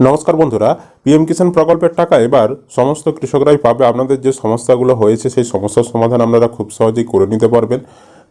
নমস্কার বন্ধুরা, পিএম কিষাণ প্রকল্পের টাকা এবার সমস্ত কৃষকরাই পাবে। আপনাদের যে সমস্যাগুলো হয়েছে, সেই সমস্যার সমাধান আপনারা খুব সহজেই করে নিতে পারবেন।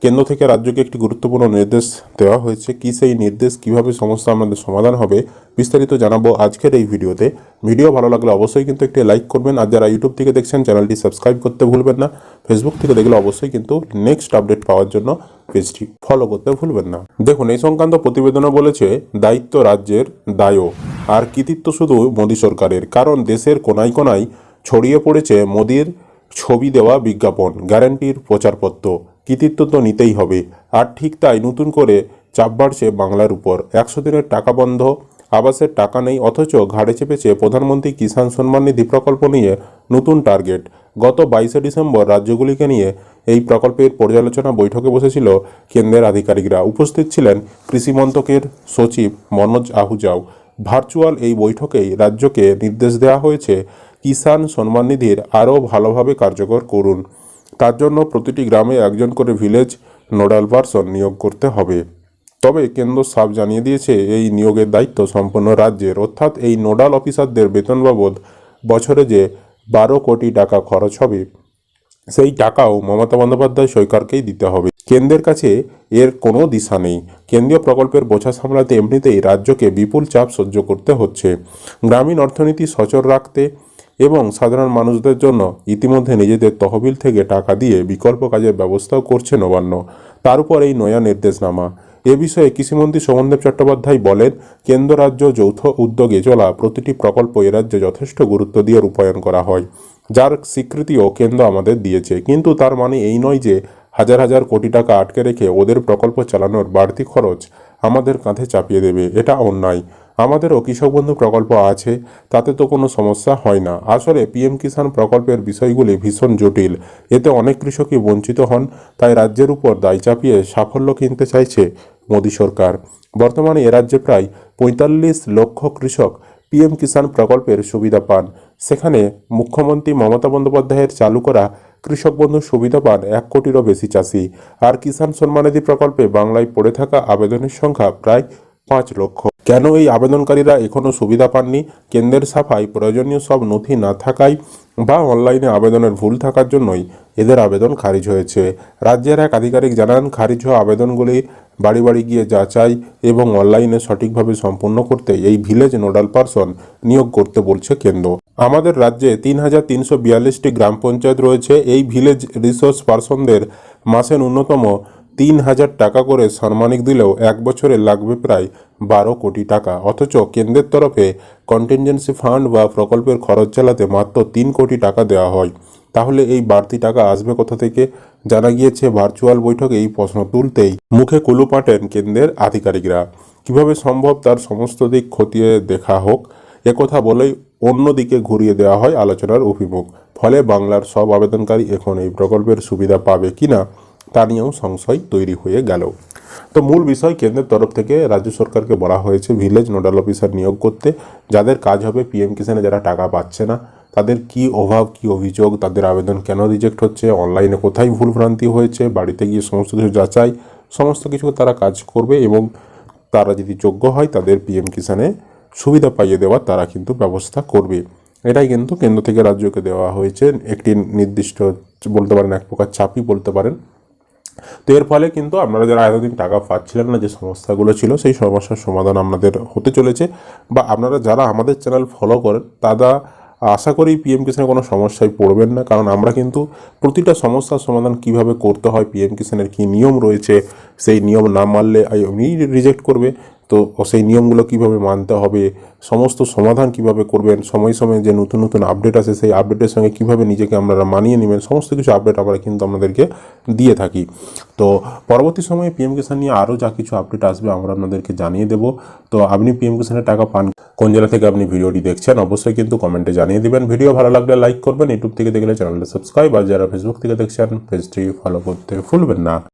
কেন্দ্র থেকে রাজ্যকে একটি গুরুত্বপূর্ণ নির্দেশ দেওয়া হয়েছে। কি সেই নির্দেশ, কীভাবে সমস্যা আপনাদের সমাধান হবে, বিস্তারিত জানাব আজকের এই ভিডিওতে। ভিডিও ভালো লাগলে অবশ্যই কিন্তু একটি লাইক করবেন। আর যারা ইউটিউব থেকে দেখছেন, চ্যানেলটি সাবস্ক্রাইব করতে ভুলবেন না। ফেসবুক থেকে দেখলে অবশ্যই কিন্তু নেক্সট আপডেট পাওয়ার জন্য পেজটি ফলো করতে ভুলবেন না। দেখুন, এই সংক্রান্ত প্রতিবেদনে বলেছে, দায়িত্ব রাজ্যের দায়ও। আর কৃতিত্ব শুধু মোদী সরকারের, কারণ দেশের কোনায় কোনায় ছড়িয়ে পড়েছে মোদির ছবি দেওয়া বিজ্ঞাপন, গ্যারান্টির প্রচারপত্র। কৃতিত্ব তো নিতেই হবে। আর ঠিক তাই নতুন করে চাপ বাড়ছে বাংলার উপর। একশো দিনের টাকা বন্ধ, আবাসের টাকা নেই, অথচ ঘাড়ে চেপেছে প্রধানমন্ত্রী কিষাণ সম্মান নিধি প্রকল্প নিয়ে নতুন টার্গেট। গত বাইশে ডিসেম্বর রাজ্যগুলিকে নিয়ে এই প্রকল্পের পর্যালোচনা বৈঠকে বসেছিল কেন্দ্রের আধিকারিকরা। উপস্থিত ছিলেন কৃষি মন্ত্রকের সচিব মনোজ আহুজাও। ভার্চুয়াল এই বৈঠকেই রাজ্যকে নির্দেশ দেওয়া হয়েছে, কিষাণ সম্মান নিধির আরও ভালোভাবে কার্যকর করুন। তার জন্য প্রতিটি গ্রামে একজন করে ভিলেজ নোডাল পারসন নিয়োগ করতে হবে। তবে কেন্দ্র সাফ জানিয়ে দিয়েছে, এই নিয়োগের দায়িত্ব সম্পূর্ণ রাজ্যের। অর্থাৎ এই নোডাল অফিসারদের বেতন বাবদ বছরে যে বারো কোটি টাকা খরচ হবে। সেই টাকাও মমতা বন্দ্যোপাধ্যায় সরকারকেই দিতে হবে। কেন্দ্রের কাছে এর কোনো দিশা নেই। কেন্দ্রীয় প্রকল্পের বোঝা সামলাতে এমনিতেই রাজ্যকে বিপুল চাপ সহ্য করতে হচ্ছে। গ্রামীণ অর্থনীতি সচল রাখতে এবং সাধারণ মানুষদের জন্য ইতিমধ্যে নিজেদের তহবিল থেকে টাকা দিয়ে বিকল্প কাজের ব্যবস্থাও করছে নবান্ন। তার উপর এই নয়া নির্দেশনামা। এ বিষয়ে কৃষিমন্ত্রী সোমনদেব চট্টোপাধ্যায় বলেন, কেন্দ্র রাজ্য যৌথ উদ্যোগে চলা প্রতিটি প্রকল্প এ রাজ্যে যথেষ্ট গুরুত্ব দিয়ে রূপায়ণ করা হয়। যার স্বীকৃতিও কেন্দ্র আমাদের দিয়েছে। কিন্তু তার মানে এই নয় যে হাজার হাজার কোটি টাকা আটকে রেখে ওদের প্রকল্প চালানোর বাড়তি খরচ আমাদের কাঁধে চাপিয়ে দেবে, এটা অন্যায়। আমাদেরও কৃষক বন্ধু প্রকল্প আছে, তাতে তো কোনো সমস্যা হয় না। আসলে পিএম কিষাণ প্রকল্পের বিষয়গুলি ভীষণ জটিল। এতে অনেক কৃষকই বঞ্চিত হন, তাই রাজ্যের উপর দায় চাপিয়ে সাফল্য কিনতে চাইছে মোদী সরকার। বর্তমানে এ রাজ্যে প্রায় পঁয়তাল্লিশ লক্ষ কৃষক পিএম কিষাণ প্রকল্পের সুবিধা পান। সেখানে মুখ্যমন্ত্রী মমতা বন্দ্যোপাধ্যায়ের চালু করা কৃষক বন্ধু সুবিধা পান এক কোটিরও বেশি চাষি। আর কিষাণ সম্মানিধি প্রকল্পে বাংলায় পড়ে থাকা আবেদনের সংখ্যা প্রায় পাঁচ লক্ষ। কেন এই আবেদনকারীরা এখনও সুবিধা পাননি? কেন্দ্রের সাফাই প্রয়োজনীয় সব নথি না থাকায় বা অনলাইনে আবেদনের ভুল থাকার জন্যই এদের আবেদন খারিজ হয়েছে। রাজ্যের এক আধিকারিক জানান, খারিজ হওয়া আবেদনগুলি বাড়ি বাড়ি গিয়ে যাচাই এবং অনলাইনে সঠিকভাবে সম্পূর্ণ করতে এই ভিলেজ নোডাল পারসন নিয়োগ করতে বলছে কেন্দ্র। আমাদের রাজ্যে তিন হাজার তিনশো বিয়াল্লিশটি গ্রাম পঞ্চায়েত রয়েছে। এই ভিলেজ রিসোর্স পার্সনদের মাসে ন্যূনতম তিন হাজার টাকা করে সম্মানিক দিলেও এক বছরে লাগবে প্রায় বারো কোটি টাকা। অথচ কেন্দ্রের তরফে কন্টিনজেন্সি ফান্ড বা প্রকল্পের খরচ চালাতে মাত্র তিন কোটি টাকা দেওয়া হয়। তাহলে এই বাড়তি টাকা আসবে কোথা থেকে? জানা গিয়েছে, ভার্চুয়াল বৈঠকে এই প্রশ্ন তুলতেই মুখে কুলু পাটেন কেন্দ্রের আধিকারিকরা। কীভাবে সম্ভব তার সমস্ত দিক খতিয়ে দেখা হোক একথা বলেই অন্যদিকে ঘুরিয়ে দেওয়া হয় আলোচনার অভিমুখ। ফলে বাংলার সব আবেদনকারী এখন এই প্রকল্পের সুবিধা পাবে কিনা, তা নিয়েও সংশয় তৈরি হয়ে গেল। তো মূল বিষয় কেন্দ্রের তরফ থেকে রাজ্য সরকারকে বলা হয়েছে, ভিলেজ নোডাল অফিসার নিয়োগ করতে। যাদের কাজ হবে, পিএম কিষানে যারা টাকা পাচ্ছে না তাদের কি অভাব, কি অভিযোগ, তাদের আবেদন কেন রিজেক্ট হচ্ছে অনলাইনে কোথায় ভুলভ্রান্তি হয়েছে, বাড়িতে গিয়ে সমস্ত কিছু যাচাই, সমস্ত কিছু তারা কাজ করবে এবং তারা যদি যোগ্য হয়, তাদের পিএম কিষানে সুবিধা পাইয়ে দেওয়ার তারা কিন্তু ব্যবস্থা করবে। এটাই কিন্তু কেন্দ্র থেকে রাজ্যকে দেওয়া হয়েছে। একটি নির্দিষ্ট বলতে পারেন, এক প্রকার চাপই বলতে পারেন। তো এর ফলে কিন্তু আপনারা যারা এতদিন টাকা পাচ্ছিলেন না, যে সমস্যাগুলো ছিল, সেই সমস্যার সমাধান আপনাদের হতে চলেছে। বা আপনারা যারা আমাদের চ্যানেল ফলো করেন, তারা আশা করি পিএম কিষানে কোনো সমস্যায় পড়বেন না, কারণ আমরা কিন্তু প্রতিটা সমস্যার সমাধান কীভাবে করতে হয় পিএম কিষানের কী নিয়ম রয়েছে, সেই নিয়ম না মানলে এমনি রিজেক্ট করবে। তো সেই নিয়মগুলো কীভাবে মানতে হবে, সমস্ত সমাধান কীভাবে করবেন, সময় সময়ে যে নতুন নতুন আপডেট আসে সেই আপডেটের সঙ্গে কীভাবে নিজেকে আপনারা মানিয়ে নেবেন, সমস্ত কিছু আপডেট আমরা কিন্তু আপনাদেরকে দিয়ে থাকি। তো পরবর্তী সময়ে পিএম কিষাণ নিয়ে আরও যা কিছু আপডেট আসবে আমরা আপনাদেরকে জানিয়ে দেবো। তো আপনি পিএম কিষানের টাকা পান, কোন জেলা থেকে আপনি ভিডিওটি দেখছেন অবশ্যই কিন্তু কমেন্টে জানিয়ে দেবেন। ভিডিও ভালো লাগলে লাইক করবেন ইউটিউব থেকে দেখলে চ্যানেলটা সাবস্ক্রাইব আর যারা ফেসবুক থেকে দেখছেন পেজটি ফলো করতে ভুলবেন না।